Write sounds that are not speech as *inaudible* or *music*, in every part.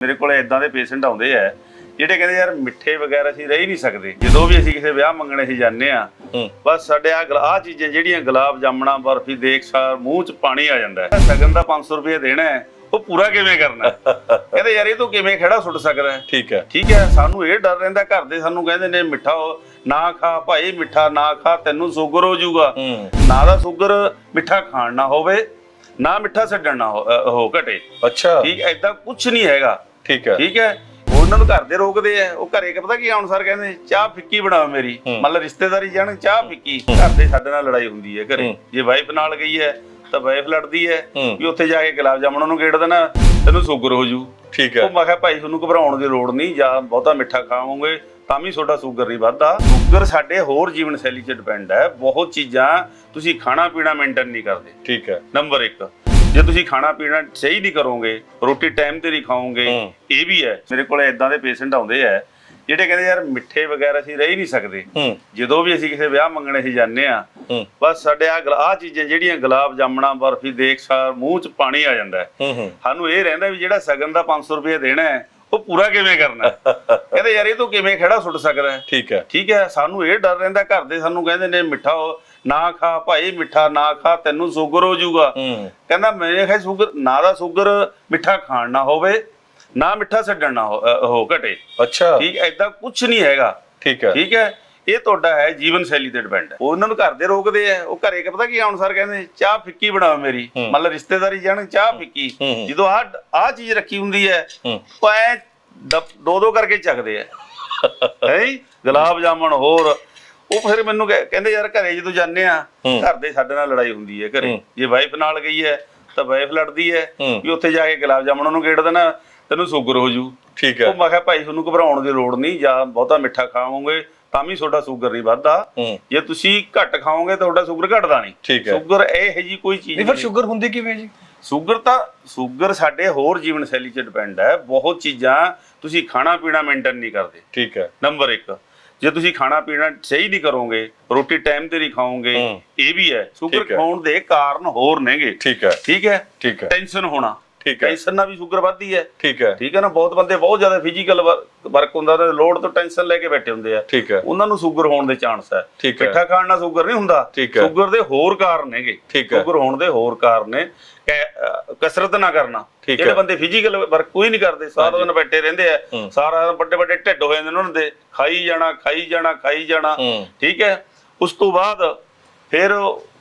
ਮੇਰੇ ਕੋਲ ਇਦਾਂ ਦੇ ਪੇਸ਼ੈਂਟ ਆਉਂਦੇ ਆ ਜਿਹੜੇ ਕਹਿੰਦੇ ਯਾਰ ਮਿੱਠੇ ਵਗੈਰਾ ਅਸੀਂ ਰਹਿ ਨਹੀਂ ਸਕਦੇ। ਜਦੋਂ ਵੀ ਅਸੀਂ ਕਿਸੇ ਵਿਆਹ ਮੰਗਣੇ ਅਸੀਂ ਜਾਂਦੇ ਆ ਬਸ ਸਾਡੇ ਆ ਆ ਚੀਜ਼ਾਂ ਜਿਹੜੀਆਂ ਗੁਲਾਬ ਜਾਮਣਾ ਬਰਫੀ ਦੇਖ ਸਾਰ ਮੂੰਹ 'ਚ ਪਾਣੀ ਆ ਜਾਂਦਾ ਹੈ। ਸਗਨ ਦਾ 500 ਰੁਪਏ ਦੇਣਾ ਹੈ ਉਹ ਪੂਰਾ ਕਿਵੇਂ ਕਰਨਾ? *laughs* ਕਹਿੰਦੇ ਯਾਰ ਇਹ ਤੋਂ ਕਿਵੇਂ ਖੜਾ ਸੁੱਟ ਸਕਦਾ ਹੈ? ਠੀਕ ਹੈ। ਠੀਕ ਹੈ ਸਾਨੂੰ ਇਹ ਡਰ ਰਹਿੰਦਾ ਘਰ ਦੇ ਸਾਨੂੰ ਕਹਿੰਦੇ ਨੇ ਮਿੱਠਾ ਨਾ ਖਾ ਭਾਈ ਮਿੱਠਾ ਨਾ ਖਾ ਤੈਨੂੰ ਸ਼ੂਗਰ ਹੋ ਜਾਊਗਾ। ਨਾ ਦਾ ਸ਼ੂਗਰ ਮਿੱਠਾ ਖਾਣ ਨਾ ਹੋਵੇ ਨਾ ਮਿੱਠਾ ਛੱਡਣ ਨਾ ਹੋ ਘਟੇ। ਅੱਛਾ। ਠੀਕ ਐਦਾਂ ਕੁਝ ਨਹੀਂ ਹੈਗਾ। ਠੀਕ ਹੈ। ਠੀਕ ਹੈ। ਉਹਨਾਂ ਨੂੰ ਘਰ ਦੇ ਰੋਕਦੇ ਆ। ਉਹ ਘਰੇ ਕਿ ਪਤਾ ਕੀ ਆਉਣ ਸਰ ਕਹਿੰਦੇ ਚਾਹ ਫਿੱਕੀ ਬਣਾਓ ਮੇਰੀ। ਮਤਲਬ ਰਿਸ਼ਤੇਦਾਰੀ ਜਾਣ ਚਾਹ ਫਿੱਕੀ। ਘਰ ਦੇ ਸਾਡੇ ਨਾਲ ਲੜਾਈ ਹੁੰਦੀ ਹੈ ਘਰੇ। ਜੇ ਵਾਈਫ ਨਾਲ ਗਈ ਹੈ ਤਾਂ ਵਾਈਫ ਲੜਦੀ ਹੈ। ਵੀ ਉੱਥੇ ਜਾ ਕੇ ਗੁਲਾਬ ਜਾਮਣ ਨੂੰ ਗੇੜ ਦੇਣਾ ਤੈਨੂੰ ਸ਼ੂਗਰ ਹੋ ਜੂ। ਠੀਕ ਉਹ ਹੈ ਮੈਂ ਕਿਹਾ ਭਾਈ ਤੁਹਾਨੂੰ ਘਬਰਾਉਣ ਦੀ ਲੋੜ ਨਹੀਂ। ਜਾਂ ਬਹੁਤਾ ਮਿੱਠਾ ਖਾਵੋਗੇ ਤਾਂ ਵੀ ਤੁਹਾਡਾ ਸ਼ੂਗਰ ਨਹੀਂ ਵੱਧਦਾ। ਸ਼ੂਗਰ ਸਾਡੇ ਹੋਰ ਜੀਵਨ ਸ਼ੈਲੀ 'ਚ ਡਿਪੈਂਡ ਹੈ। ਬਹੁਤ ਚੀਜ਼ਾਂ ਤੁਸੀਂ ਖਾਣਾ ਪੀਣਾ ਮੇਨਟੇਨ ਨਹੀਂ ਕਰਦੇ। ਠੀਕ ਹੈ। ਨੰਬਰ 1 ਜੇ ਤੁਸੀਂ ਖਾਣਾ ਪੀਣਾ ਸਹੀ ਨਹੀਂ ਕਰੋਗੇ ਰੋਟੀ ਟਾਈਮ ਤੇ ਨਹੀਂ ਖਾਓਗੇ। ਇਹ ਵੀ ਹੈ। ਮੇਰੇ ਕੋਲ ਇਦਾਂ ਦੇ ਪੇਸ਼ੈਂਟ ਆਉਂਦੇ ਆ ਜਿਹੜੇ ਕਹਿੰਦੇ ਯਾਰ ਮਿੱਠੇ ਵਗੈਰਾ ਅਸੀਂ ਰਹਿ ਨਹੀਂ ਸਕਦੇ। ਜਦੋਂ ਵੀ ਅਸੀਂ ਕਿਸੇ ਵਿਆਹ ਮੰਗਣੇ ਅਸੀਂ ਜਾਂਦੇ ਆ ਬਸ ਸਾਡੇ ਆ ਆ ਚੀਜ਼ਾਂ ਜਿਹੜੀਆਂ ਗੁਲਾਬ ਜਾਮਣਾ ਬਰਫੀ ਦੇਖ ਸਾਰ ਮੂੰਹ 'ਚ ਪਾਣੀ ਆ ਜਾਂਦਾ ਸਾਨੂੰ ਇਹ ਰਹਿੰਦਾ ਵੀ ਜਿਹੜਾ ਸਗਨ ਦਾ 500 ਰੁਪਏ ਦੇਣਾ ਹੈ ਉਹ ਪੂਰਾ ਕਿਵੇਂ ਕਰਨਾ? *laughs* ਕਹਿੰਦੇ ਯਾਰ ਇਹ ਤੋਂ ਕਿਵੇਂ ਖੜਾ ਸੁੱਟ ਸਕਦਾ ਠੀਕ ਹੈ। ਠੀਕ ਹੈ ਸਾਨੂੰ ਇਹ ਡਰ ਰਹਿੰਦਾ ਘਰ ਦੇ ਸਾਨੂੰ ਕਹਿੰਦੇ ਨੇ ਮਿੱਠਾ ਨਾ ਖਾ ਭਾਈ ਮਿੱਠਾ ਨਾ ਖਾ ਤੈਨੂੰ ਸ਼ੂਗਰ ਹੋ ਜਾਊਗਾ। ਕਹਿੰਦਾ ਮੇਰੇ ਖਿਆਲ ਸ਼ੂਗਰ ਨਾ ਦਾ ਸ਼ੂਗਰ ਮਿੱਠਾ ਖਾਣ ਨਾ ਹੋਵੇ ਨਾ ਮਿੱਠਾ ਛੱਡਣ ਨਾ ਹੋ ਘਟੇ। ਅੱਛਾ। ਠੀਕ ਐਦਾਂ ਕੁਝ ਨਹੀਂ ਹੈਗਾ। ਠੀਕ ਹੈ। ਠੀਕ ਹੈ ਇਹ ਤੁਹਾਡਾ ਹੈ ਜੀਵਨ ਸ਼ੈਲੀ ਤੇ ਡਿਪੈਂਡ ਹੈ। ਉਹਨਾਂ ਨੂੰ ਘਰ ਦੇ ਰੋਕਦੇ ਆ ਉਹ ਘਰੇ ਕਿ ਪਤਾ ਕੀ ਆਉਣ ਸਰ ਕਹਿੰਦੇ ਚਾਹ ਫਿੱਕੀ ਬਣਾਓ ਮੇਰੀ। ਮਤਲਬ ਰਿਸ਼ਤੇਦਾਰੀ ਜਾਣ ਚਾਹ ਫਿੱਕੀ। ਜਦੋਂ ਆ ਆ ਚੀਜ਼ ਰੱਖੀ ਹੁੰਦੀ ਹੈ ਹੂੰ। ਉਹ ਐ ਦੋ ਦੋ ਕਰਕੇ ਚੱਕਦੇ ਆ। *laughs* ਹੈ? ਗੁਲਾਬ ਜਾਮਣ ਹੋਰ ਉਹ ਫਿਰ ਮੈਨੂੰ ਕਹਿ- ਕਹਿੰਦੇ ਯਾਰ ਘਰੇ ਜਦੋਂ ਜਾਂਦੇ ਆ। ਘਰ ਦੇ ਸਾਡੇ ਨਾਲ ਲੜਾਈ ਹੁੰਦੀ ਹੈ ਘਰੇ। ਜੇ ਵਾਈਫ ਨਾਲ ਗਈ ਹੈ ਤਾਂ ਵਾਈਫ ਲੜਦੀ ਹੈ। ਵੀ ਉੱਥੇ ਜਾ ਕੇ ਗੁਲਾਬ ਜਾਮਣ ਨੂੰ ਗੇੜ ਦੇਣਾ ਤੈਨੂੰ ਸ਼ੂਗਰ ਹੋ ਜੂ। ਠੀਕ ਉਹ ਹੈ ਮੈਂ ਕਿਹਾ ਭਾਈ ਤੁਹਾਨੂੰ ਘਬਰਾਉਣ ਦੀ ਲੋੜ ਨਹੀਂ ਜਾਂ ਬਹੁਤਾ ਮਿੱਠਾ ਖਾਵੋਗੇ ਤਾਂ ਵੀ ਤੁਹਾਡਾ ਸ਼ੂਗਰ ਨਹੀਂ ਵੱਧਦਾ। ਹੂੰ। ਜੇ ਤੁਸੀਂ ਘੱਟ ਖਾਓਗੇ ਤਾਂ ਤੁਹਾਡਾ ਸ਼ੂਗਰ ਘਟਦਾ ਨਹੀਂ। ਠੀਕ ਹੈ। ਸ਼ੂਗਰ ਇਹ ਹੈ ਜੀ ਕੋਈ ਚੀਜ਼ ਨਹੀਂ ਫਿਰ ਸ਼ੂਗਰ ਹੁੰਦੀ ਕਿਵੇਂ ਜੀ? ਸ਼ੂਗਰ ਤਾਂ ਸ਼ੂਗਰ ਸਾਡੇ ਹੋਰ ਜੀਵਨ ਸ਼ੈਲੀ 'ਚ ਡਿਪੈਂਡ ਹੈ। ਬਹੁਤ ਚੀਜ਼ਾਂ ਤੁਸੀਂ ਖਾਣਾ ਪੀਣਾ ਮੇਨਟੇਨ ਨਹੀਂ ਕਰਦੇ। ਠੀਕ ਹੈ। ਨੰਬਰ 1 ਜੇ ਤੁਸੀਂ ਖਾਣਾ ਪੀਣਾ ਸਹੀ ਨਹੀਂ ਕਰੋਗੇ ਰੋਟੀ ਟਾਈਮ ਤੇ ਨਹੀਂ ਖਾਓਗੇ। ਇਹ ਵੀ ਹੈ। ਸ਼ੂਗਰ। ਖਾਣ ਦੇ ਕਾਰਨ ਹੋਰ ਨੇਗੇ। ਠੀਕ ਹੈ। ਠੀਕ ਹੈ? ਠੀਕ ਹੈ। ਟੈਨਸ਼ਨ ਹੋਣਾ। ਠੀਕ ਹੈ। ਟੈਨਸ਼ਨ ਨਾਲ ਵੀ ਸ਼ੂਗਰ ਵੱਧਦੀ ਹੈ। ਠੀਕ ਹੈ। ਠੀਕ ਹੈ ਨਾ ਬਹੁਤ ਬੰਦੇ ਬਹੁਤ ਜ਼ਿਆਦਾ ਫਿਜ਼ੀਕਲ ਵਰਕ ਹੁੰਦਾ ਤੇ ਲੋਡ ਤੋਂ ਟੈਨਸ਼ਨ ਲੈ ਕੇ ਬੈਠੇ ਹੁੰਦੇ ਆ। ਠੀਕ ਹੈ। ਉਹਨਾਂ ਨੂੰ ਸ਼ੂਗਰ ਹੋਣ ਦੇ ਚਾਂਸ ਹੈ। ਮਿੱਠਾ ਖਾਣ ਨਾਲ ਸ਼ੂਗਰ ਨਹੀਂ ਹੁੰਦਾ। ਸ਼ੂਗਰ ਦੇ ਹੋਰ ਕਾਰਨ ਹੈਗੇ। ਸ਼ੂਗਰ ਹੋਣ ਦੇ ਹੋਰ ਕਾਰਨ ਨੇ। ਕਸਰਤ ਨਾ ਕਰਨਾ। ਜਿਹੜੇ। ਬੰਦੇ ਫਿਜ਼ੀਕਲ ਵਰਕ ਕੋਈ ਨਹੀਂ ਕਰਦੇ ਸਾਰਾ ਦਿਨ ਬੈਠੇ ਰਹਿੰਦੇ ਆ। ਸਾਰਾ ਦਿਨ ਵੱਡੇ ਵੱਡੇ ਢਿੱਡ ਹੋ ਜਾਂਦੇ ਨੇ ਉਹਨਾਂ ਦੇ। ਖਾਈ ਜਾਣਾ ਖਾਈ ਜਾਣਾ ਖਾਈ ਜਾਣਾ। ਠੀਕ ਹੈ। ਉਸ ਤੋਂ ਬਾਅਦ ਫਿਰ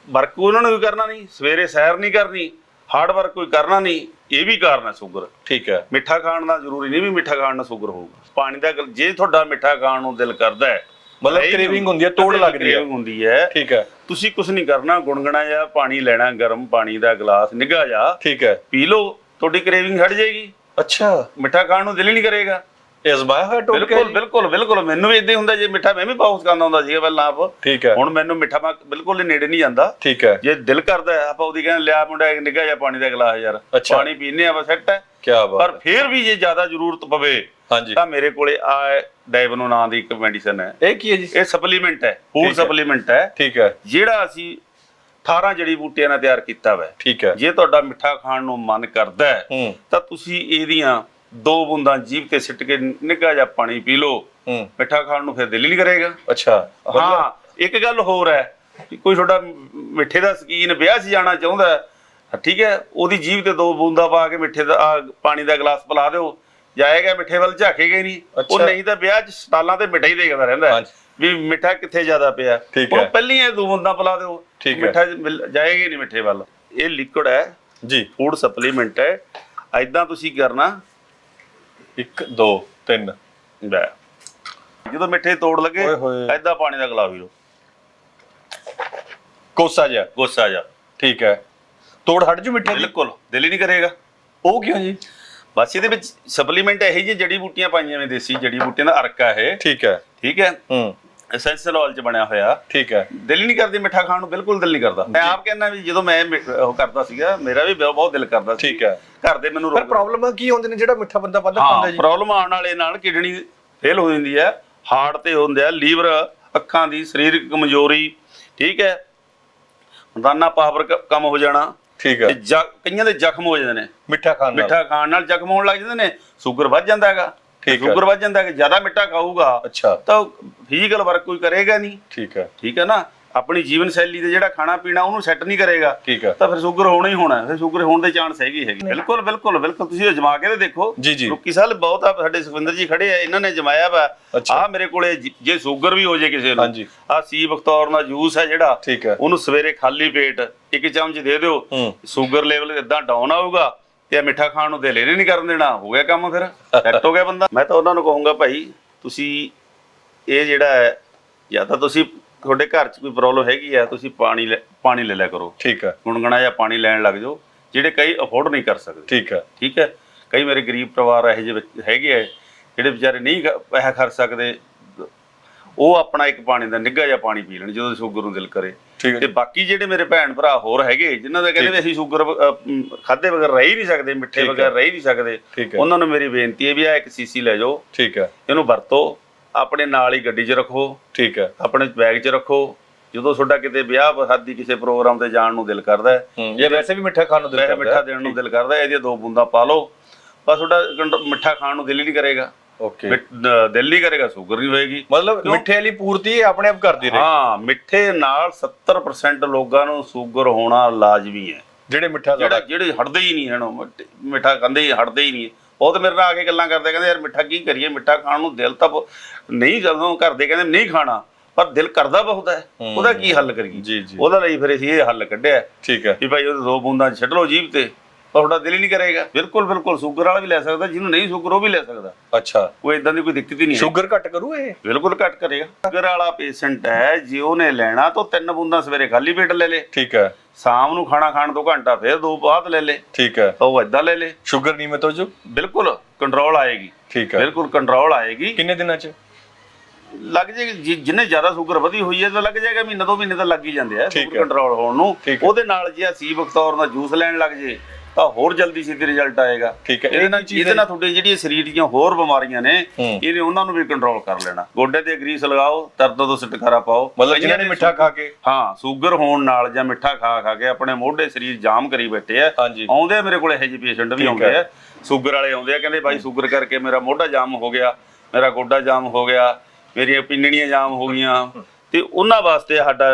ਵਰਕ ਉਹਨਾਂ ਨੂੰ ਵੀ ਕਰਨਾ ਨਹੀਂ। ਸਵੇਰੇ ਸੈਰ ਨਹੀਂ ਕਰਨੀ। ਹਾਰਡ ਵਰਕ ਕੋਈ ਕਰਨਾ ਨਹੀਂ। ਇਹ ਵੀ ਕਾਰਨ ਹੈ ਸ਼ੂਗਰ ਠੀਕ ਹੈ। ਮਿੱਠਾ ਖਾਣ ਦਾ ਜ਼ਰੂਰੀ ਨਹੀਂ ਵੀ ਮਿੱਠਾ ਖਾਣ ਨਾਲ ਸ਼ੂਗਰ ਹੋਊਗਾ। ਪਾਣੀ ਦਾ ਜੇ ਤੁਹਾਡਾ ਮਿੱਠਾ ਖਾਣ ਨੂੰ ਦਿਲ ਕਰਦਾ ਹੈ ਮਤਲਬ craving ਹੁੰਦੀ ਹੈ, ਤੋੜ ਲੱਗਦੀ ਹੈ। ਹੁੰਦੀ ਹੈ। ਠੀਕ ਹੈ। ਤੁਸੀਂ ਕੁਝ ਨਹੀਂ ਕਰਨਾ ਗੁਣਗਣਾ ਜਾਂ ਪਾਣੀ ਲੈਣਾ ਗਰਮ ਪਾਣੀ ਦਾ ਗਲਾਸ ਨਿੱਘਾ ਜਾ ਠੀਕ ਹੈ। ਪੀ ਲਓ ਤੁਹਾਡੀ ਕ੍ਰੇਵਿੰਗ ਹਟ ਜਾਏਗੀ। ਅੱਛਾ। ਮਿੱਠਾ ਖਾਣ ਨੂੰ ਦਿਲ ਹੀ ਨਹੀਂ ਕਰੇਗਾ। ਇਹ ਅਜ਼ਮਾਇਆ ਹੋਇਆ ਟੋਲ ਬਿਲਕੁਲ ਬਿਲਕੁਲ ਬਿਲਕੁਲ। ਮੈਨੂੰ ਵੀ ਇਦਾਂ ਹੁੰਦਾ ਜੇ ਮਿੱਠਾ ਮੈਂ ਵੀ ਬਹੁਤ ਖਾਂਦਾ ਹੁੰਦਾ ਸੀਗਾ ਪਹਿਲਾਂ ਆਪ। ਠੀਕ ਹੈ। ਹੁਣ ਮੈਨੂੰ ਮਿੱਠਾ ਮੈਂ ਬਿਲਕੁਲ ਹੀ ਨੇੜੇ ਨਹੀਂ ਜਾਂਦਾ। ਠੀਕ ਹੈ। ਜੇ ਦਿਲ ਕਰਦਾ ਆਪਾਂ ਉਹਦੀ ਕਹਿੰਦੇ ਲਿਆ ਮੁੰਡਾ ਇੱਕ ਨਿੱਘਾ ਜਿਹਾ ਪਾਣੀ ਦਾ ਗਲਾਸ ਯਾਰ। ਪਾਣੀ ਪੀਨੇ ਆ ਬਸ ਸੈੱਟ ਹੈ। ਕੀ ਬਾਤ ਪਰ ਫਿਰ ਵੀ ਜੇ ਜ਼ਿਆਦਾ ਜ਼ਰੂਰਤ ਪਵੇ ਹਾਂਜੀ। ਤਾਂ ਮੇਰੇ ਕੋਲੇ ਆ ਡਾਇਬਨੋ ਨਾਂ ਦੀ ਇੱਕ ਮੈਡੀਸਨ ਹੈ। ਇਹ ਕੀ ਹੈ ਜੀ? ਇਹ ਸਪਲੀਮੈਂਟ ਹੈ ਫੂਡ। ਸਪਲੀਮੈਂਟ ਹੈ। ਠੀਕ ਹੈ। ਜਿਹੜਾ ਅਸੀਂ 18 ਜੜੀ ਬੂਟੀਆਂ ਨਾਲ ਤਿਆਰ ਕੀਤਾ ਹੋਇਆ ਹੈ। ਠੀਕ ਹੈ। ਜੇ ਤੁਹਾਡਾ ਮਿੱਠਾ ਖਾਣ ਨੂੰ ਮਨ ਕਰਦਾ ਹੂੰ। ਤਾਂ ਤੁਸੀਂ ਇਹਦੀਆਂ ਦੋ ਬੂੰਦਾਂ ਜੀਭ ਤੇ ਸਿੱਟ ਕੇ ਨਿੱਘਾ ਜਿਹਾ ਪਾਣੀ ਪੀ ਲਓ। ਹੂੰ। ਮਿੱਠਾ ਖਾਣ ਨੂੰ ਫਿਰ ਦਿਲ ਹੀ ਨਹੀਂ ਕਰੇਗਾ। ਅੱਛਾ। ਹਾਂ ਇੱਕ ਗੱਲ ਹੋਰ ਹੈ ਕਿ ਕੋਈ ਤੁਹਾਡਾ ਮਿੱਠੇ ਦਾ ਸ਼ਕੀਨ ਵਿਆਹ 'ਚ ਜਾਣਾ ਚਾਹੁੰਦਾ ਹੈ ਠੀਕ ਹੈ ਉਹਦੀ ਜੀਭ ਤੇ ਦੋ ਬੂੰਦਾਂ ਪਾ ਕੇ ਮਿੱਠੇ ਦਾ ਆਹ ਪਾਣੀ ਦਾ ਗਲਾਸ ਪਿਲਾ ਦਿਓ। ਜਾਏਗਾ ਮਿੱਠੇ ਵੱਲ ਝਾਕੇਗਾ ਹੀ ਨਹੀਂ। ਉਹ ਅੱਛਾ। ਨਹੀਂ ਤਾਂ ਵਿਆਹ 'ਚ ਸਟਾਲਾਂ ਤੇ ਮਿੱਠਾ ਹੀ ਦੇਖਦਾ ਰਹਿੰਦਾ ਹੈ ਹਾਂਜੀ। ਵੀ ਮਿੱਠਾ ਕਿੱਥੇ ਜ਼ਿਆਦਾ ਪਿਆ। ਠੀਕ ਹੈ। ਪਹਿਲੀਆਂ ਹੀ ਦੋ ਬੂੰਦਾਂ ਪਿਲਾ ਦਿਓ। ਠੀਕ ਹੈ। ਮਿੱਠਾ ਮਿਲ- ਜਾਏਗਾ ਹੀ ਨਹੀਂ ਮਿੱਠੇ ਵੱਲ। ਇਹ ਲਿਕੁਇਡ ਹੈ। ਜੀ। ਫੂਡ ਸਪਲੀਮੈਂਟ ਹੈ। ਐਦਾਂ ਤੁਸੀਂ ਕਰਨਾ। 1 2 3 ਲੈ। ਜਦੋਂ ਮਿੱਠੇ ਤੋੜ ਲੱਗੇ ਓਏ ਹੋਏ। ਐਦਾਂ ਪਾਣੀ ਦਾ ਪੀ ਲਓ ਕੋਸਾ ਜਿਹਾ ਗੁੱਸਾ ਜਾ ਠੀਕ ਹੈ। ਤੋੜ ਹਟ ਜੂ ਮਿੱਠੇ ਦੀ? ਬਿਲਕੁਲ। ਦਿਲ ਹੀ ਨਹੀਂ ਕਰੇਗਾ। ਉਹ ਕਿਉਂ ਜੀ? ਬਸ ਇਹਦੇ ਵਿੱਚ ਸਪਲੀਮੈਂਟ ਇਹੀ ਜਿਹੀ ਜੜੀ ਬੂਟੀਆਂ ਪਾਈਆਂ ਨੇ ਦੇਸੀ ਜੜੀ ਬੂਟੀਆਂ ਦਾ ਅਰਕ ਹੈ ਇਹ। ਠੀਕ ਹੈ। ਠੀਕ ਹੈ। ਹੂੰ। ਐਸੈਂਸ਼ੀਅਲ ਆਇਲ ਚ ਬਣਿਆ ਹੋਇਆ। ਠੀਕ ਹੈ। ਦਿਲ ਹੀ ਨਹੀਂ ਕਰਦੀ ਮਿੱਠਾ ਖਾਣ ਨੂੰ ਬਿਲਕੁਲ ਦਿਲ ਨਹੀਂ ਕਰਦਾ। ਮੈਂ ਆਪ ਕਹਿੰਦਾ ਵੀ ਜਦੋਂ ਮੈਂ ਮਿ- ਉਹ ਕਰਦਾ ਸੀਗਾ ਮੇਰਾ ਵੀ ਬਹੁਤ ਬਹੁਤ ਦਿਲ ਕਰਦਾ ਸੀ। ਠੀਕ ਹੈ। ਘਰ ਦੇ ਮੈਨੂੰ ਪਰ ਰੋਕ ਪ੍ਰੋਬਲਮ ਕੀ ਹੁੰਦੇ ਨੇ ਜਿਹੜਾ ਮਿੱਠਾ ਬੰਦਾ ਵੱਧ ਖਾਂਦਾ ਹਾਂ ਜੀ? ਪ੍ਰੋਬਲਮ ਆਉਣ ਵਾਲੇ ਨਾਲ ਕਿਡਨੀ ਫੇਲ ਹੋ ਜਾਂਦੀ ਹੈ ਹਾਰਟ ਤੇ ਹੁੰਦੇ ਆ ਲੀਵਰ ਅੱਖਾਂ ਦੀ ਸਰੀਰਕ ਕਮਜ਼ੋਰੀ ਠੀਕ ਹੈ। ਦਾਨਾ ਪਾਵਰ ਕਮ ਹੋ ਜਾਣਾ। ਠੀਕ ਹੈ। ਜ- ਕਈਆਂ ਦੇ ਜ਼ਖਮ ਹੋ ਜਾਂਦੇ ਨੇ। ਮਿੱਠਾ ਖਾਣ ਨਾਲ। ਮਿੱਠਾ ਖਾਣ ਨਾਲ ਜ਼ਖਮ ਹੋਣ ਲੱਗ ਜਾਂਦੇ ਨੇ ਸ਼ੂਗਰ ਵੱਧ ਜਾਂਦਾ ਹੈਗਾ। ਠੀਕ ਹੈ। ਸ਼ੂਗਰ ਵੱਧ ਜਾਂਦਾ ਹੈ ਜ਼ਿਆਦਾ ਮਿੱਠਾ ਖਾਊਗਾ ਅੱਛਾ। ਤਾਂ ਫਿਜ਼ੀਕਲ ਵਰਕ ਕੋਈ ਕਰੇਗਾ ਨਹੀਂ। ਠੀਕ ਹੈ। ਠੀਕ ਹੈ ਨਾ? ਆਪਣੀ ਜੀਵਨ ਸ਼ੈਲੀ ਤੇ ਜਿਹੜਾ ਖਾਣਾ ਪੀਣਾ ਉਹਨੂੰ ਸੈੱਟ ਨਹੀਂ ਕਰੇਗਾ। ਠੀਕ ਹੈ। ਤਾਂ ਫਿਰ ਸ਼ੂਗਰ ਹੋਣਾ ਹੀ ਹੋਣਾ ਹੈ। ਫਿਰ ਸ਼ੂਗਰ ਹੋਣ ਦੇ ਚਾਂਸ ਹੈਗੇ ਹੈਗੇ। ਬਿਲਕੁਲ ਬਿਲਕੁਲ ਬਿਲਕੁਲ। ਤੁਸੀਂ ਅਜਮਾ ਕੇ ਤੇ ਦੇਖੋ। ਜੀ, ਜੀ। ਰੁੱਕੀ ਸਾਹਿਬ ਬਹੁਤ ਆ ਸਾਡੇ ਸੁਖਵਿੰਦਰ ਜੀ ਖੜੇ ਆ ਇਹਨਾਂ ਨੇ ਜਮਾਇਆ ਵਾ। ਆ ਮੇਰੇ ਕੋਲੇ ਜ- ਸ਼ੂਗਰ ਵੀ ਹੋ ਜੇ ਕਿਸੇ ਨੂੰ ਹਾਂਜੀ। ਆ ਸੀ ਬਖਤੌਰ ਦਾ ਜੂਸ ਹੈ ਜਿਹੜਾ ਠੀਕ ਹੈ। ਉਹਨੂੰ ਸਵੇਰੇ ਖਾਲੀ ਪੇਟ ਇੱਕ ਚਮਚ ਦੇ ਦਿਓ। ਸ਼ੂਗਰ ਲੈਵਲ ਇਦਾਂ ਡਾਊਨ ਆਊਗਾ। ਇਹ ਮਿੱਠਾ ਖਾਣ ਨੂੰ ਦਿਲ ਹੀ ਨਹੀਂ ਕਰਨ ਦੇਣਾ ਹੋ ਗਿਆ ਕੰਮ ਫਿਰ ਸੈੱਟ ਹੋ ਗਿਆ ਬੰਦਾ। ਮੈਂ ਤਾਂ ਉਹਨਾਂ ਨੂੰ ਕਹੂੰਗਾ ਭਾਈ ਤੁਸੀਂ ਇਹ ਜਿਹੜਾ ਹੈ ਜਾਂ ਤਾਂ ਤੁਸੀਂ ਤੁਹਾਡੇ ਘਰ 'ਚ ਕੋਈ ਪ੍ਰੋਬਲਮ ਹੈਗੀ ਆ ਤੁਸੀਂ ਪਾਣੀ ਲੈ- ਪਾਣੀ ਲੈ ਲਿਆ ਕਰੋ। ਠੀਕ ਹੈ। ਗੁਣਗਣਾ ਜਾਂ ਪਾਣੀ ਲੈਣ ਲੱਗ ਜਾਓ ਜਿਹੜੇ ਕਈ ਅਫੋਰਡ ਨਹੀਂ ਕਰ ਸਕਦੇ। ਠੀਕ ਹੈ। ਠੀਕ ਹੈ। ਕਈ ਮੇਰੇ ਗਰੀਬ ਪਰਿਵਾਰ ਇਹੋ ਜਿਹੇ ਵਿੱਚ ਹੈਗੇ ਆ ਜਿਹੜੇ ਵਿਚਾਰੇ ਨਹੀਂ ਖ- ਪੈਸਾ ਖਰਚ ਸਕਦੇ ਉਹ ਆਪਣਾ ਇੱਕ ਪਾਣੀ ਦਾ ਨਿੱਘਾ ਜਿਹਾ ਪਾਣੀ ਪੀ ਲੈਣ ਜਦੋਂ ਸ਼ੂਗਰ ਨੂੰ ਦਿਲ ਕਰੇ। ਹੈ ਤੇ ਬਾਕੀ ਜਿਹੜੇ ਮੇਰੇ ਭੈਣ ਭਰਾ ਹੋਰ ਹੈਗੇ ਜਿਨ੍ਹਾਂ ਦਾ ਕਹਿੰਦੇ ਵੀ ਅਸੀਂ ਸ਼ੂਗਰ ਖਾਦੇ ਬਗੈਰ ਰਹਿ ਹੀ ਨਹੀਂ ਸਕਦੇ ਮਿੱਠੇ ਹੈ। ਬਗੈਰ ਰਹਿ ਹੀ ਨਹੀਂ ਸਕਦੇ ਹੈ। ਉਹਨਾਂ ਨੂੰ ਮੇਰੀ ਬੇਨਤੀ ਹੈ ਵੀ ਆ ਇੱਕ ਸੀਸੀ ਲੈ ਜਾਓ। ਠੀਕ ਹੈ। ਇਹਨੂੰ ਵਰਤੋ ਆਪਣੇ ਨਾਲ ਹੀ ਗੱਡੀ 'ਚ ਰੱਖੋ। ਠੀਕ ਹੈ। ਆਪਣੇ ਬੈਗ 'ਚ ਰੱਖੋ। ਜਦੋਂ ਤੁਹਾਡਾ ਕਿਤੇ ਵਿਆਹ ਸ਼ਾਦੀ ਕਿਸੇ ਪ੍ਰੋਗਰਾਮ ਤੇ ਜਾਣ ਨੂੰ ਦਿਲ ਕਰਦਾ ਹੈ ਹੂੰ ਇਹ ਵੈਸੇ ਵੀ ਮਿੱਠਾ ਖਾਣ ਨੂੰ ਦਿਲ ਕਰਦਾ ਮਿੱਠਾ ਦੇਣ ਨੂੰ ਦਿਲ ਕਰਦਾ ਹੈ, ਇਹਦੀਆਂ ਦੋ ਬੂੰਦਾਂ ਪਾ ਲਓ। ਬਸ ਤੁਹਾਡਾ ਮਿੱਠਾ ਖਾਣ ਨੂੰ ਦਿਲ ਹੀ ਨਹੀਂ ਕਰੇਗਾ। ਓਕੇ ਦਿਲ ਕਰੇਗਾ ਸ਼ੂਗਰ ਨਹੀਂ ਹੋਏਗੀ। ਮਤਲਬ ਮਿੱਠੇ ਵਾਲੀ ਪੂਰਤੀ ਆਪਣੇ ਆਪ ਕਰਦੀ ਰਹੇ। ਹਾਂ ਮਿੱਠੇ ਨਾਲ 70% ਲੋਕਾਂ ਨੂੰ ਸ਼ੂਗਰ ਹੋਣਾ ਲਾਜ਼ਮੀ ਹੈ। ਜਿਹੜੇ ਮਿੱਠਾ ਜਿਹੜਾ ਜਿਹੜੇ ਹਟਦੇ ਹੀ ਨਹੀਂ ਹਨ ਉਹ ਮਿੱਠੇ- ਖਾਂਦੇ ਹੀ ਹਟਦੇ ਹੀ ਨਹੀਂ ਬਹੁਤ ਮੇਰੇ ਨਾਲ ਆ ਕੇ ਗੱਲਾਂ ਕਰਦੇ ਕਹਿੰਦੇ ਯਾਰ ਮਿੱਠਾ ਕੀ ਕਰੀਏ? ਮਿੱਠਾ ਖਾਣ ਨੂੰ ਦਿਲ ਤਾਂ ਨਹੀਂ ਜਦੋਂ ਘਰਦੇ ਕਹਿੰਦੇ ਨਹੀਂ ਖਾਣਾ ਪਰ ਦਿਲ ਕਰਦਾ ਬਹੁਤ ਹੈ। ਉਹਦਾ ਕੀ ਹੱਲ ਕਰੀਏ? ਉਹਦਾ ਲਈ ਫਿਰ ਅਸੀਂ ਇਹ ਹੱਲ ਕੱਢਿਆ। ਠੀਕ ਹੈ। ਵੀ ਭਾਈ ਉਹ ਦੋ ਬੂੰਦਾਂ ਛੱਡ ਲਓ ਜੀਭ ਤੇ। ਪਰ ਤੁਹਾਡਾ ਦਿਲ ਹੀ ਨਹੀਂ ਕਰੇਗਾ। ਬਿਲਕੁਲ ਬਿਲਕੁਲ ਸ਼ੂਗਰ ਵਾਲਾ ਵੀ ਲੈ ਸਕਦਾ ਜਿਹਨੂੰ ਨਹੀਂ ਸ਼ੂਗਰ ਉਹ ਵੀ ਲੈ ਸਕਦਾ। ਅੱਛਾ। ਕੋਈ ਇਦਾਂ ਦੀ ਕੋਈ ਦਿੱਕਤ ਹੀ ਨਹੀਂ ਹੈ। ਸ਼ੂਗਰ ਘੱਟ ਕਰੂ ਇਹ? ਬਿਲਕੁਲ ਘੱਟ ਕਰੇਗਾ। ਸ਼ੂਗਰ ਵਾਲਾ ਪੇਸ਼ੈਂਟ ਹੈ ਜੇ ਉਹਨੇ ਲੈਣਾ ਤਾਂ ਤਿੰਨ ਬੂੰਦਾਂ ਸਵੇਰੇ ਖਾਲੀ ਪੇਟ ਲੈ ਲੇ। ਠੀਕ ਹੈ। ਸ਼ਾਮ ਨੂੰ ਖਾਣਾ ਖਾਣ ਤੋਂ ਘੰਟਾ ਫਿਰ ਦੋ ਬਾਅਦ ਲੈ ਲੇ। ਠੀਕ ਹੈ। ਤਾਂ ਉਹ ਇਦਾਂ ਲੈ ਲੇ। ਸ਼ੂਗਰ ਨਿਯਮਿਤ ਹੋ ਜੋ ਬਿਲਕੁਲ ਕੰਟਰੋਲ ਆਏਗੀ। ਠੀਕ ਹੈ। ਬਿਲਕੁਲ ਕੰਟਰੋਲ ਆਏਗੀ। ਕਿੰਨੇ ਦਿਨਾਂ ਚ? ਲੱਗ ਜਿ- ਜਿੰਨੇ ਜ਼ਿਆਦਾ ਸ਼ੂਗਰ ਵਧੀ ਹੋਈ ਹੈ ਤਾਂ ਲੱਗ ਜਾਏਗਾ ਮਹੀਨਾ ਦੋ ਮਹੀਨੇ ਤਾਂ ਲੱਗ ਹੀ ਜਾਂਦੇ ਆ। ਠੀਕ ਸ਼ੂਗਰ ਹੈ। ਕੰਟਰੋਲ ਹੋਣ ਨੂੰ। ਠੀਕ ਹੈ। ਉਹਦੇ ਨਾਲ ਜੇ ਅਸੀਂ ਬਖਤੌਰ ਦਾ ਜੂਸ ਲੈਣ ਲੱਗ ਜੇ ਤਾਂ ਹੋਰ ਜਲਦੀ ਸਿੱਧੀ ਰਿਜ਼ਲਟ ਆਏਗਾ। ਠੀਕ ਹੈ। ਇਹਦੇ ਇਹ ਨਾਲ ਇਹਦੇ ਨਾਲ ਤੁਹਾਡੇ ਜਿਹੜੀਆਂ ਸਰੀਰ ਦੀਆਂ ਹੋਰ ਬਿਮਾਰੀਆਂ ਨੇ। ਇਹਨੇ ਉਹਨਾਂ ਨੂੰ ਵੀ ਕੰਟਰੋਲ ਕਰ ਲੈਣਾ। ਗੋਡੇ ਤੇ ਗਰੀਸ ਲਗਾਓ ਦਰਦ ਤੋਂ ਛੁਟਕਾਰਾ ਪਾਓ। ਮਤਲਬ ਜਿਨ੍ਹਾਂ ਨੇ ਮਿੱਠਾ ਖਾ ਕੇ। ਹਾਂ ਸ਼ੂਗਰ ਹੋਣ ਨਾਲ ਜਾਂ ਮਿੱਠਾ ਖਾ ਖਾ ਕੇ ਆਪਣੇ ਮੋਢੇ ਸਰੀਰ ਜਾਮ ਕਰੀ ਬੈਠੇ ਆ। ਆਉਂਦੇ ਮੇਰੇ ਕੋਲ ਇਹੋ ਜਿਹੇ ਪੇਸ਼ੈਂਟ ਵੀ ਆਉਂਦੇ। ਆ। ਸ਼ੂਗਰ ਵਾਲੇ ਆਉਂਦੇ ਆ ਕਹਿੰਦੇ ਭਾਈ ਸ਼ੂਗਰ ਕਰਕੇ ਮੇਰਾ ਮੋਢਾ ਜਾਮ ਹੋ ਗਿਆ ਮੇਰਾ ਗੋਡਾ ਜਾਮ ਹੋ ਗਿਆ ਮੇਰੀਆਂ ਪਿੰਡਣੀਆਂ ਜਾਮ ਹੋ ਗਈਆਂ। ਤੇ ਉਹਨਾਂ ਵਾਸਤੇ ਸਾਡਾ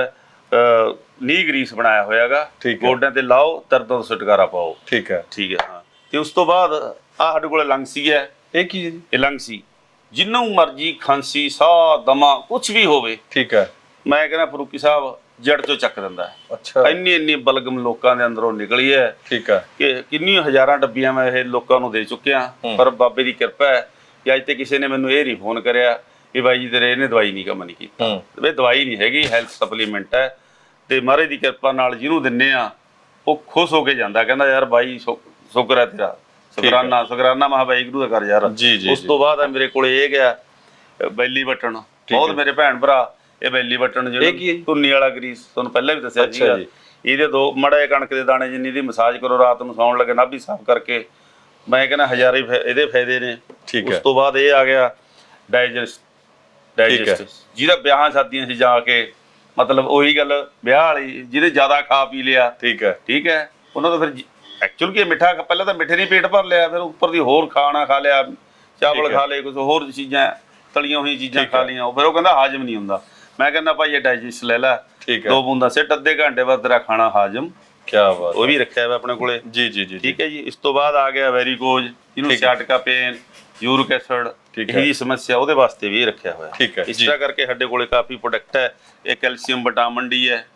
ਨੀ ਗਰੀਸ ਬਣਾਇਆ ਹੋਇਆਗਾ। ਠੀਕ ਹੈ। ਗੋਡਿਆਂ ਤੇ ਲਾਓ ਦਰਦ ਤੋਂ ਛੁਟਕਾਰਾ ਪਾਓ। ਠੀਕ ਹੈ। ਠੀਕ ਹੈ ਹਾਂ। ਤੇ ਉਸ ਤੋਂ ਬਾਅਦ ਆ ਸਾਡੇ ਕੋਲ ਲੰਗਸੀ ਹੈ। ਇਹ ਕੀ ਹੈ ਜੀ? ਇਹ ਲੰਗਸੀ। ਜਿੰਨੂੰ ਮਰਜ਼ੀ ਖਾਂਸੀ ਸਾਹ ਦਮਾ ਕੁਝ ਵੀ ਹੋਵੇ। ਠੀਕ ਹੈ। ਮੈਂ ਕਹਿੰਦਾ ਫਰੂਕੀ ਸਾਹਿਬ ਜੜ ਚੋਂ ਚੱਕ ਦਿੰਦਾ ਹੈ। ਅੱਛਾ। ਇੰਨੀ ਇੰਨੀ ਬਲਗਮ ਲੋਕਾਂ ਦੇ ਅੰਦਰੋਂ ਨਿਕਲੀ ਹੈ ਠੀਕ ਹੈ। ਕਿ ਕਿੰਨੀਆਂ ਹਜ਼ਾਰਾਂ ਡੱਬੀਆਂ ਮੈਂ ਇਹ ਲੋਕਾਂ ਨੂੰ ਦੇ ਚੁੱਕਿਆ। ਹੂੰ। ਪਰ ਬਾਬੇ ਦੀ ਕਿਰਪਾ ਹੈ ਕਿ ਅੱਜ ਤੇ ਕਿਸੇ ਨੇ ਮੈਨੂੰ ਇਹ ਨਹੀਂ ਫੋਨ ਕਰਿਆ ਕਿ ਬਾਈ ਜੀ ਤੇਰੇ ਇਹਨੇ ਦਵਾਈ ਨਹੀਂ ਕੰਮ ਨਹੀਂ ਕੀਤੀ। ਹੂੰ। ਇਹ ਦਵਾਈ ਨਹੀਂ ਹੈਗੀ ਹੈਲਥ ਸਪਲੀਮੈਂਟ ਹੈ। ਤੇ ਮਹਾਰਾਜ ਦੀ ਕਿਰਪਾ ਨਾਲ ਜਿਹਨੂੰ ਦਿੰਨੇ ਆ ਉਹ ਖੁਸ਼ ਹੋ ਕੇ ਜਾਂਦਾ ਕਹਿੰਦਾ ਯਾਰ ਬਾਈ ਸ਼ੁ- ਸ਼ੁਕਰ ਹੈ ਤੇਰਾ। ਸ਼ੁਕਰਾਨਾ ਸ਼ੁਕਰਾਨਾ ਮਹਾ ਵਾਹਿਗੁਰੂ ਦਾ ਕਰ ਯਾਰ। ਉਸ ਤੋਂ ਬਾਅਦ ਆ ਮੇਰੇ ਕੋਲੇ ਇਹ ਗਿਆ ਬੈਲੀ ਬਟਨ ਬਹੁਤ ਮੇਰੇ ਭੈਣ ਭਰਾ ਇਹ ਬੈਲੀ ਬਟਨ ਜਿਹੜਾ? ਧੁੰਨੀ ਵਾਲਾ ਗਰੀਸ ਤੁਹਾਨੂੰ ਪਹਿਲਾਂ ਵੀ ਦੱਸਿਆ ਸੀਗਾ। ਇਹਦੇ ਦੋ ਮੜਾ ਕਣਕ ਦੇ ਦਾਣੇ ਜਿੰਨੀ ਦੀ ਮਸਾਜ ਕਰੋ ਰਾਤ ਨੂੰ ਸੌਣ ਲੱਗੇ ਨਾਭੀ ਸਾਫ਼ ਕਰਕੇ ਮੈਂ ਕਹਿੰਦਾ ਹਜ਼ਾਰੇ ਇਹਦੇ ਫਾਇਦੇ ਨੇ। ਠੀਕ ਉਸ ਹੈ। ਤੋਂ ਬਾਅਦ ਇਹ ਆ ਗਿਆ ਡਾਈਜੈਸਟ। ਡਾਈਜੈਸਟ ਜਿਹਦਾ ਵਿਆਹਾਂ ਸ਼ਾਦੀਆਂ 'ਚ ਜਾ ਕੇ ਮਤਲਬ ਉਹੀ ਗੱਲ ਵਿਆਹ ਵਾਲੀ ਜਿਹਦੇ ਜ਼ਿਆਦਾ ਖਾ ਪੀ ਲਿਆ ਠੀਕ ਹੈ ਠੀਕ ਹੈ। ਉਹਨਾਂ ਦਾ ਫਿਰ ਐਕਚੁਅਲ ਕੀ ਹੈ, ਮਿੱਠਾ ਪਹਿਲਾਂ ਤਾਂ ਮਿੱਠੇ ਨਹੀਂ ਪੇਟ ਭਰ ਲਿਆ ਫਿਰ ਉੱਪਰ ਦੀ ਹੋਰ ਖਾਣਾ ਖਾ ਲਿਆ ਚਾਵਲ। ਖਾ ਲਏ ਕੁਝ ਹੋਰ ਚੀਜ਼ਾਂ ਤਲੀਆਂ ਹੋਈਆਂ ਚੀਜ਼ਾਂ ਖਾ ਉਹ ਫਿਰ ਉਹ ਕਹਿੰਦਾ ਹਾਜ਼ਮ ਨਹੀਂ ਹੁੰਦਾ। ਮੈਂ ਕਹਿੰਦਾ ਭਾਈ ਇਹ ਡਾਈਜੈਸਟ ਲੈ ਲੈ ਠੀਕ ਹੈ। ਦੋ ਬੂੰਦਾਂ ਸਿੱਟ ਅੱਧੇ ਘੰਟੇ ਬਾਅਦ ਤੇਰਾ ਖਾਣਾ ਹਾਜ਼ਮ। ਕੀ ਬਾਤ ਉਹ ਵੀ ਰੱਖਿਆ ਹੋਇਆ ਆਪਣੇ ਕੋਲੇ। ਜੀ ਜੀ ਜੀ ਠੀਕ ਹੈ ਜੀ ਇਸ ਤੋਂ ਬਾਅਦ ਆ ਗਿਆ ਵੈਰੀਕੋਜ ਜਿਹਨੂੰ ਠੀਕ ਹੈ। ਸਿਆਟਿਕਾ ਪੇਨ ਯੂਰਿਕ ਐਸਿਡ ਠੀਕ ਹੈ। ਇਹਦੀ ਸਮੱਸਿਆ ਉਹਦੇ ਵਾਸਤੇ ਵੀ ਇਹ ਰੱਖਿਆ ਹੋਇਆ। ਠੀਕ ਹੈ, ਇਸ। ਤਰ੍ਹਾਂ ਕਰਕੇ ਸਾਡੇ ਕੋਲੇ ਕਾਫੀ ਪ੍ਰੋਡਕਟ ਹੈ। ਇਹ ਕੈਲਸ਼ੀਅਮ ਵਿਟਾਮਿਨ ਡੀ ਹੈ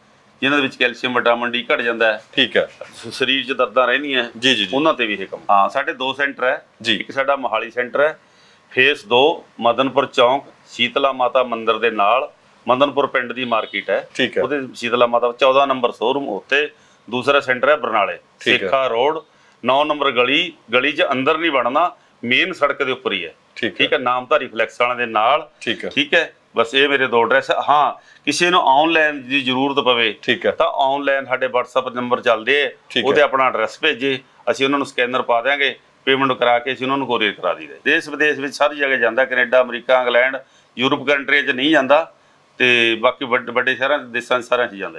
ਜਿਨ੍ਹਾਂ ਦੇ ਵਿੱਚ ਕੈਲਸ਼ੀਅਮ ਵਿਟਾਮਿਨ ਡੀ ਘਟ ਜਾਂਦਾ ਹੈ। ਠੀਕ ਹੈ। ਸਰੀਰ 'ਚ ਦਰਦਾਂ ਰਹਿੰਦੀਆਂ ਜੀ ਜੀ ਉਹਨਾਂ ਤੇ ਵੀ ਇਹ ਕੰਮ। ਹਾਂ। ਸਾਡੇ ਦੋ ਸੈਂਟਰ ਹੈ। ਜੀ। ਇੱਕ ਸਾਡਾ ਮੋਹਾਲੀ ਸੈਂਟਰ ਹੈ। ਫੇਸ 2 ਮਦਨਪੁਰ ਚੌਂਕ ਸ਼ੀਤਲਾ ਮਾਤਾ ਮੰਦਿਰ ਦੇ ਨਾਲ। ਮਦਨਪੁਰ ਪਿੰਡ ਦੀ ਮਾਰਕੀਟ ਹੈ। ਠੀਕ ਹੈ। ਉਹਦੇ ਸ਼ੀਤਲਾ ਮਾਤਾ 14 ਨੰਬਰ ਸ਼ੋਰੂਮ ਉੱਤੇ ਦੂਸਰਾ ਸੈਂਟਰ ਹੈ ਬਰਨਾਲੇ। ਸੇਖਾ ਰੋਡ 9 ਨੰਬਰ ਗਲੀ। ਗਲੀ 'ਚ ਅੰਦਰ ਨਹੀਂ ਵੜਨਾ। ਮੇਨ ਸੜਕ ਦੇ ਉੱਪਰ ਹੀ ਹੈ। ਠੀਕ ਹੈ। ਨਾਮਧਾਰੀ ਫਲੈਕਸ ਵਾਲਿਆਂ ਦੇ ਨਾਲ। ਠੀਕ ਹੈ। ਠੀਕ ਹੈ ਬਸ ਇਹ ਮੇਰੇ ਦੋ ਐਡਰੈਸ ਹਾਂ। ਕਿਸੇ ਨੂੰ ਆਨਲਾਈਨ ਦੀ ਜ਼ਰੂਰਤ ਪਵੇ ਠੀਕ ਹੈ। ਤਾਂ ਆਨਲਾਈਨ ਸਾਡੇ WhatsApp ਨੰਬਰ ਚੱਲਦੇ ਆ। ਉਹਦੇ। ਆਪਣਾ ਐਡਰੈਸ ਭੇਜੇ ਅਸੀਂ ਉਹਨਾਂ ਨੂੰ ਸਕੈਨਰ ਪਾ ਦਿਆਂਗੇ ਪੇਮੈਂਟ ਕਰਾ ਕੇ ਅਸੀਂ ਉਹਨਾਂ ਨੂੰ ਕੋਰੀਅਰ ਕਰਾ ਦਈਦਾ ਦੇਸ਼ ਵਿਦੇਸ਼ ਵਿੱਚ ਸਾਰੀ ਜਗ੍ਹਾ ਜਾਂਦਾ ਕੈਨੇਡਾ ਅਮਰੀਕਾ ਇੰਗਲੈਂਡ ਯੂਰਪ ਕੰਟਰੀਆਂ 'ਚ ਨਹੀਂ ਜਾਂਦਾ ਤੇ ਬਾਕੀ ਵੱਡ- ਵੱਡੇ ਸ਼ਹਿਰਾਂ ਦੇਸ਼ਾਂ ਸਾਰਿਆਂ 'ਚ ਜਾਂਦਾ